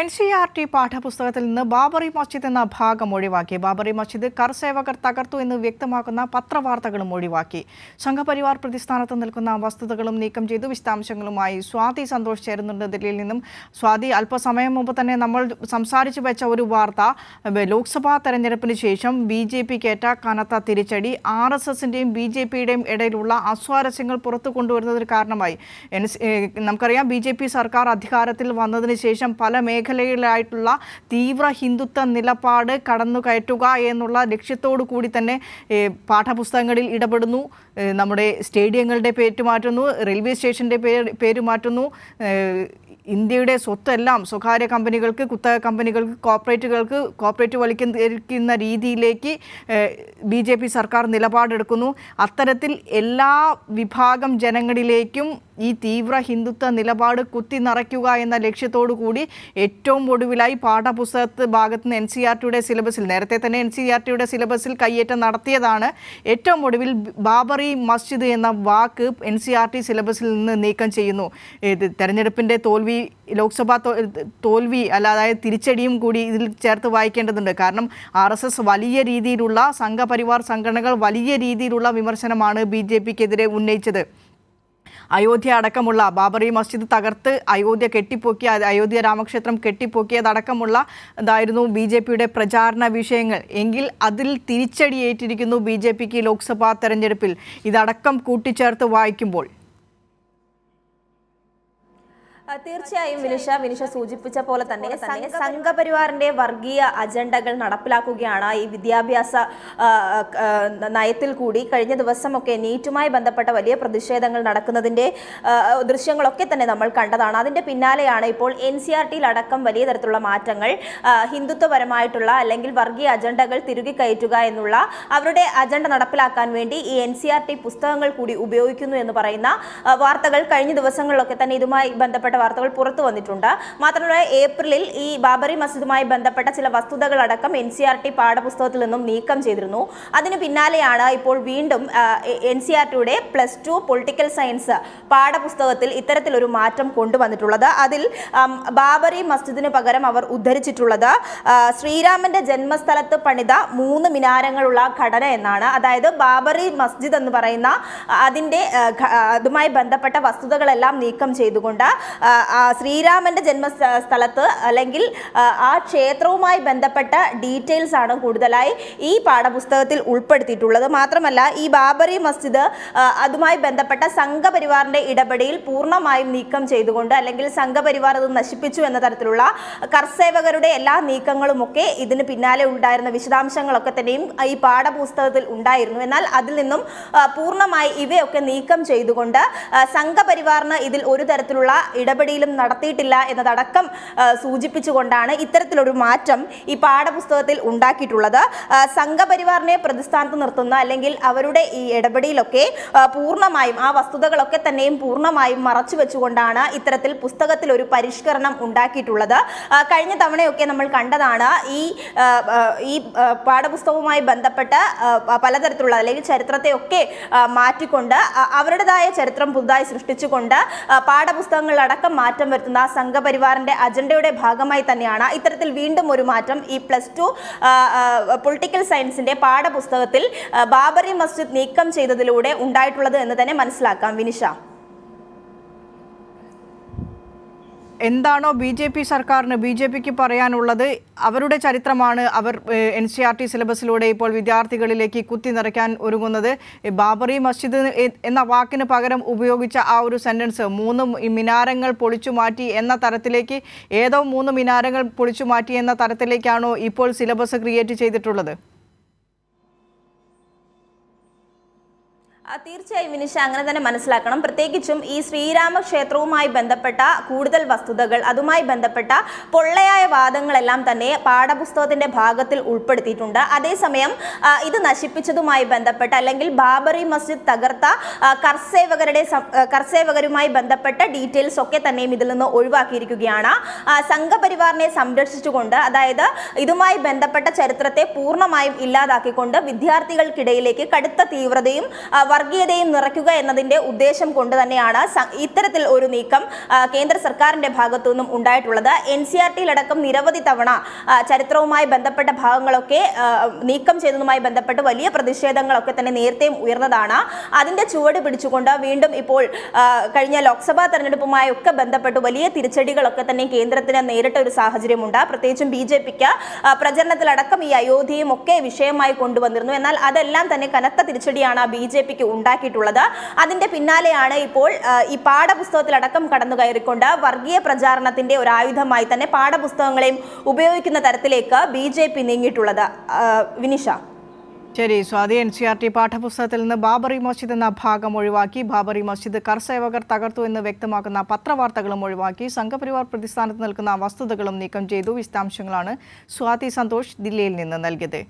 N C R T പാഠപുസ്തകത്തിൽ നിന്ന് ബാബറി മസ്ജിദ് എന്ന ഭാഗം ഒഴിവാക്കി. ബാബറി മസ്ജിദ് കർസേവകർ തകർത്തു എന്ന് വ്യക്തമാക്കുന്ന പത്രവാർത്തകളും ഒഴിവാക്കി. സംഘപരിവാർ പ്രതിസ്ഥാനത്ത് നിൽക്കുന്ന വസ്തുതകളും നീക്കം ചെയ്തു വിശദാംശങ്ങളുമായി സ്വാതി സന്തോഷ് ചേരുന്നുണ്ട് ദില്ലിയിൽ നിന്നും. സ്വാതി അല്പസമയം മുമ്പ് തന്നെ നമ്മൾ സംസാരിച്ചു വെച്ച ഒരു വാർത്ത ലോക്സഭാ തെരഞ്ഞെടുപ്പിന് ശേഷം ബി ജെ പിക്ക് ഏറ്റ കനത്ത തിരിച്ചടി. ആർ എസ് എസിന്റെയും ബി ജെ പിയുടെയും ഇടയിലുള്ള അസ്വാരസ്യങ്ങൾ പുറത്തു കൊണ്ടുവരുന്നതിന് കാരണമായി. നമുക്കറിയാം ബി ജെ പി സർക്കാർ അധികാരത്തിൽ വന്നതിന് ശേഷം പല മേഖലയിലായിട്ടുള്ള തീവ്ര ഹിന്ദുത്വ നിലപാട് കടന്നു കയറ്റുക എന്നുള്ള ലക്ഷ്യത്തോടു കൂടി തന്നെ പാഠപുസ്തകങ്ങളിൽ ഇടപെടുന്നു. നമ്മുടെ സ്റ്റേഡിയങ്ങളുടെ പേര് മാറ്റുന്നു റെയിൽവേ സ്റ്റേഷന്റെ പേര് പേര് മാറ്റുന്നു. ഇന്ത്യയുടെ സ്വത്തെല്ലാം സ്വകാര്യ കമ്പനികൾക്ക് കുത്തക കമ്പനികൾക്ക് കോർപ്പറേറ്റുകൾക്ക് കോർപ്പറേറ്റ് വലിക്കുന്ന രീതിയിലേക്ക് ബി സർക്കാർ നിലപാടെടുക്കുന്നു. അത്തരത്തിൽ എല്ലാ വിഭാഗം ജനങ്ങളിലേക്കും ഈ തീവ്ര ഹിന്ദുത്വ നിലപാട് കുത്തി നിറയ്ക്കുക എന്ന ലക്ഷ്യത്തോടു കൂടി ഏറ്റവും ഒടുവിലായി പാഠപുസ്തകത്ത് ഭാഗത്ത് നിന്ന് എൻ സി ആർ ടിയുടെ സിലബസിൽ നേരത്തെ തന്നെ എൻ സി ആർ ടിയുടെ സിലബസിൽ കയ്യേറ്റം നടത്തിയതാണ് ഏറ്റവും ഒടുവിൽ ബാബറി മസ്ജിദ് എന്ന വാക്ക് എൻ സി ആർ ടി സിലബസിൽ നിന്ന് നീക്കം ചെയ്യുന്നു. ഇത് തെരഞ്ഞെടുപ്പിന്റെ തോൽവി ലോക്സഭാ തോൽവി അല്ല അതായത് തിരിച്ചടിയും കൂടി ഇതിൽ ചേർത്ത് വായിക്കേണ്ടതുണ്ട്. കാരണം ആർ എസ് എസ് വലിയ രീതിയിലുള്ള സംഘപരിവാർ സംഘടനകൾ വലിയ രീതിയിലുള്ള വിമർശനമാണ് ബി ജെ പിക്കെതിരെ ഉന്നയിച്ചത്. അയോധ്യ അടക്കമുള്ള ബാബറി മസ്ജിദ് തകർത്ത് അയോധ്യ കെട്ടിപ്പൊക്കിയ അയോധ്യ രാമക്ഷേത്രം കെട്ടിപ്പൊക്കിയതടക്കമുള്ള ഇതായിരുന്നു ബി ജെ പിയുടെ പ്രചാരണ വിഷയങ്ങൾ. എങ്കിൽ അതിൽ തിരിച്ചടിയേറ്റിരിക്കുന്നു ബി ജെ പിക്ക് ലോക്സഭാ തെരഞ്ഞെടുപ്പിൽ. ഇതടക്കം കൂട്ടിച്ചേർത്ത് വായിക്കുമ്പോൾ തീർച്ചയായും വിനിഷ വിനിഷ സൂചിപ്പിച്ച പോലെ തന്നെ സംഘ- സംഘപരിവാറിന്റെ വർഗീയ അജണ്ടകൾ നടപ്പിലാക്കുകയാണ് ഈ വിദ്യാഭ്യാസ നയത്തിൽ കൂടി. കഴിഞ്ഞ ദിവസമൊക്കെ നീറ്റുമായി ബന്ധപ്പെട്ട വലിയ പ്രതിഷേധങ്ങൾ നടക്കുന്നതിന്റെ ദൃശ്യങ്ങളൊക്കെ തന്നെ നമ്മൾ കണ്ടതാണ്. അതിന്റെ പിന്നാലെയാണ് ഇപ്പോൾ എൻ സി ആർ ടിയിൽ അടക്കം വലിയ തരത്തിലുള്ള മാറ്റങ്ങൾ ഹിന്ദുത്വപരമായിട്ടുള്ള അല്ലെങ്കിൽ വർഗീയ അജണ്ടകൾ തിരുകി കയറ്റുക എന്നുള്ള അവരുടെ അജണ്ട നടപ്പിലാക്കാൻ വേണ്ടി ഈ എൻ സി ആർ ടി പുസ്തകങ്ങൾ കൂടി ഉപയോഗിക്കുന്നു എന്ന് പറയുന്ന വാർത്തകൾ കഴിഞ്ഞ ദിവസങ്ങളിലൊക്കെ തന്നെ ഇതുമായി ബന്ധപ്പെട്ട വാർത്തകൾ പുറത്തു വന്നിട്ടുണ്ട്. മാത്രമല്ല ഏപ്രിലിൽ ഈ ബാബറി മസ്ജിദുമായി ബന്ധപ്പെട്ട ചില വസ്തുതകൾ അടക്കം എൻ സി ആർ ടി പാഠപുസ്തകത്തിൽ നിന്നും നീക്കം ചെയ്തിരുന്നു. അതിന് പിന്നാലെയാണ് ഇപ്പോൾ വീണ്ടും എൻ സി ആർ ടിയുടെ പ്ലസ് ടു പൊളിറ്റിക്കൽ സയൻസ് പാഠപുസ്തകത്തിൽ ഇത്തരത്തിലൊരു മാറ്റം കൊണ്ടുവന്നിട്ടുള്ളത്. അതിൽ ബാബറി മസ്ജിദിന് പകരം അവർ ഉദ്ധരിച്ചിട്ടുള്ളത് ശ്രീരാമന്റെ ജന്മസ്ഥലത്ത് പണിത മൂന്ന് മിനാരങ്ങളുള്ള ഘടന എന്നാണ്. അതായത് ബാബറി മസ്ജിദ് എന്ന് പറയുന്ന അതിന്റെ അതുമായി ബന്ധപ്പെട്ട വസ്തുതകളെല്ലാം നീക്കം ചെയ്തുകൊണ്ട് ശ്രീരാമന്റെ ജന്മസ്ഥ സ്ഥലത്ത് അല്ലെങ്കിൽ ആ, ക്ഷേത്രവുമായി ബന്ധപ്പെട്ട ഡീറ്റെയിൽസ് ആണ് കൂടുതലായി ഈ പാഠപുസ്തകത്തിൽ ഉൾപ്പെടുത്തിയിട്ടുള്ളത്. മാത്രമല്ല ഈ ബാബറി മസ്ജിദ് അതുമായി ബന്ധപ്പെട്ട സംഘപരിവാറിന്റെ ഇടപെടലിൽ പൂർണമായും നീക്കം ചെയ്തുകൊണ്ട് അല്ലെങ്കിൽ സംഘപരിവാർ അത് നശിപ്പിച്ചു എന്ന തരത്തിലുള്ള കർസേവകരുടെ എല്ലാ നീക്കങ്ങളുമൊക്കെ ഇതിന് പിന്നാലെ ഉണ്ടായിരുന്ന വിശദാംശങ്ങളൊക്കെ തന്നെയും ഈ പാഠപുസ്തകത്തിൽ ഉണ്ടായിരുന്നു. എന്നാൽ അതിൽ നിന്നും പൂർണമായി ഇവയൊക്കെ നീക്കം ചെയ്തുകൊണ്ട് സംഘപരിവാറിന് ഇതിൽ ഒരു തരത്തിലുള്ള ഇടപെടലും നടത്തിയിട്ടില്ല എന്നതടക്കം സൂചിപ്പിച്ചുകൊണ്ടാണ് ഇത്തരത്തിലൊരു മാറ്റം ഈ പാഠപുസ്തകത്തിൽ ഉണ്ടാക്കിയിട്ടുള്ളത്. സംഘപരിവാറിനെ പ്രതിസ്ഥാനത്ത് നിർത്തുന്ന അല്ലെങ്കിൽ അവരുടെ ഈ ഇടപെടലൊക്കെ ആ, പൂർണമായും ആ വസ്തുതകളൊക്കെ തന്നെയും പൂർണമായും മറച്ചു വെച്ചുകൊണ്ടാണ് ഇത്തരത്തിൽ പുസ്തകത്തിൽ ഒരു പരിഷ്കരണം ഉണ്ടാക്കിയിട്ടുള്ളത്. കഴിഞ്ഞ തവണയൊക്കെ നമ്മൾ കണ്ടതാണ് ഈ ഈ പാഠപുസ്തകവുമായി ബന്ധപ്പെട്ട് പലതരത്തിലുള്ള അല്ലെങ്കിൽ ചരിത്രത്തെയൊക്കെ മാറ്റിക്കൊണ്ട് അവരുടേതായ ചരിത്രം പുതുതായി സൃഷ്ടിച്ചുകൊണ്ട് ആ, പാഠപുസ്തകങ്ങളിലടക്കം മാറ്റം വരുത്തുന്ന സംഘപരിവാറിന്റെ അജണ്ടയുടെ ഭാഗമായി തന്നെയാണ് ഇത്തരത്തിൽ വീണ്ടും ഒരു മാറ്റം ഈ പ്ലസ് ടു പൊളിറ്റിക്കൽ സയൻസിന്റെ പാഠപുസ്തകത്തിൽ ബാബറി മസ്ജിദ് നീക്കം ചെയ്തതിലൂടെ ഉണ്ടായിട്ടുള്ളത് എന്ന് തന്നെ മനസ്സിലാക്കാം. വിനിഷ. എന്താണോ ബി ജെ പി സർക്കാരിന് ബി ജെ പിക്ക് പറയാനുള്ളത് അവരുടെ ചരിത്രമാണ് അവർ എൻ സി ആർ ടി സിലബസിലൂടെ ഇപ്പോൾ വിദ്യാർത്ഥികളിലേക്ക് കുത്തി നിറയ്ക്കാൻ ഒരുങ്ങുന്നത്. ബാബറി മസ്ജിദ് എന്ന വാക്കിന് പകരം ഉപയോഗിച്ച ആ ഒരു സെന്റൻസ് മൂന്ന് മിനാരങ്ങൾ പൊളിച്ചു മാറ്റി എന്ന തരത്തിലേക്ക് ഏതോ മൂന്ന് മിനാരങ്ങൾ പൊളിച്ചു മാറ്റി എന്ന തരത്തിലേക്കാണോ ഇപ്പോൾ സിലബസ് ക്രിയേറ്റ് ചെയ്തിട്ടുള്ളത്? തീർച്ചയായും വിനിഷ അങ്ങനെ തന്നെ മനസ്സിലാക്കണം. പ്രത്യേകിച്ചും ഈ ശ്രീരാമ ക്ഷേത്രവുമായി ബന്ധപ്പെട്ട കൂടുതൽ വസ്തുതകൾ അതുമായി ബന്ധപ്പെട്ട പൊള്ളയായ വാദങ്ങളെല്ലാം തന്നെ പാഠപുസ്തകത്തിന്റെ ഭാഗത്തിൽ ഉൾപ്പെടുത്തിയിട്ടുണ്ട്. അതേസമയം ഇത് നശിപ്പിച്ചതുമായി ബന്ധപ്പെട്ട അല്ലെങ്കിൽ ബാബറി മസ്ജിദ് തകർത്ത കർസേവകരുടെ കർസേവകരുമായി ബന്ധപ്പെട്ട ഡീറ്റെയിൽസ് ഒക്കെ തന്നെയും ഇതിൽ നിന്ന് ഒഴിവാക്കിയിരിക്കുകയാണ്. സംഘപരിവാറിനെ സംരക്ഷിച്ചുകൊണ്ട് അതായത് ഇതുമായി ബന്ധപ്പെട്ട ചരിത്രത്തെ പൂർണമായും ഇല്ലാതാക്കിക്കൊണ്ട് വിദ്യാർത്ഥികൾക്കിടയിലേക്ക് കടുത്ത തീവ്രതയും വർഗീയതയും നിറയ്ക്കുക എന്നതിന്റെ ഉദ്ദേശം കൊണ്ട് തന്നെയാണ് ഇത്തരത്തിൽ ഒരു നീക്കം കേന്ദ്ര സർക്കാരിന്റെ ഭാഗത്തു നിന്നും ഉണ്ടായിട്ടുള്ളത്. എൻ സി ആർ ടിയിലടക്കം നിരവധി തവണ ചരിത്രവുമായി ബന്ധപ്പെട്ട ഭാഗങ്ങളൊക്കെ നീക്കം ചെയ്തതുമായി ബന്ധപ്പെട്ട് വലിയ പ്രതിഷേധങ്ങളൊക്കെ തന്നെ നേരത്തെയും ഉയർന്നതാണ്. അതിന്റെ ചുവട് പിടിച്ചുകൊണ്ട് വീണ്ടും ഇപ്പോൾ കഴിഞ്ഞ ലോക്സഭാ തെരഞ്ഞെടുപ്പുമായി ഒക്കെ ബന്ധപ്പെട്ട് വലിയ തിരിച്ചടികളൊക്കെ തന്നെ കേന്ദ്രത്തിന് നേരിട്ട ഒരു സാഹചര്യമുണ്ട്. പ്രത്യേകിച്ചും ബി ജെ പിക്ക് പ്രചരണത്തിലടക്കം ഈ അയോധ്യയും ഒക്കെ വിഷയമായി കൊണ്ടുവന്നിരുന്നു. എന്നാൽ അതെല്ലാം തന്നെ കനത്ത തിരിച്ചടിയാണ് ബി ജെ പിക്ക് ഉണ്ടാക്കിയിട്ടുള്ളത്. അതിന്റെ പിന്നാലെയാണ് ഇപ്പോൾ ഈ പാഠപുസ്തകത്തിലടക്കം കടന്നു കയറിക്കൊണ്ട് വർഗീയ പ്രചാരണത്തിന്റെ ഒരു ആയുധമായി തന്നെ പാഠപുസ്തകങ്ങളെയും ഉപയോഗിക്കുന്ന തരത്തിലേക്ക് ബി ജെ പി നീങ്ങിയിട്ടുള്ളത്. വിനിഷ. ശരി Swathi N C R T പാഠപുസ്തകത്തിൽ നിന്ന് ബാബറി മസ്ജിദ് എന്ന ഭാഗം ഒഴിവാക്കി. ബാബറി മസ്ജിദ് കർസേവകർ തകർത്തു എന്ന് വ്യക്തമാക്കുന്ന പത്രവാർത്തകളും ഒഴിവാക്കി. സംഘപരിവാർ പ്രതിസ്ഥാനത്ത് നിൽക്കുന്ന വസ്തുതകളും നീക്കം ചെയ്തു. വിശദാംശങ്ങളാണ് സ്വാതി സന്തോഷ് ദില്ലിയിൽ നിന്ന് നൽകിയത്.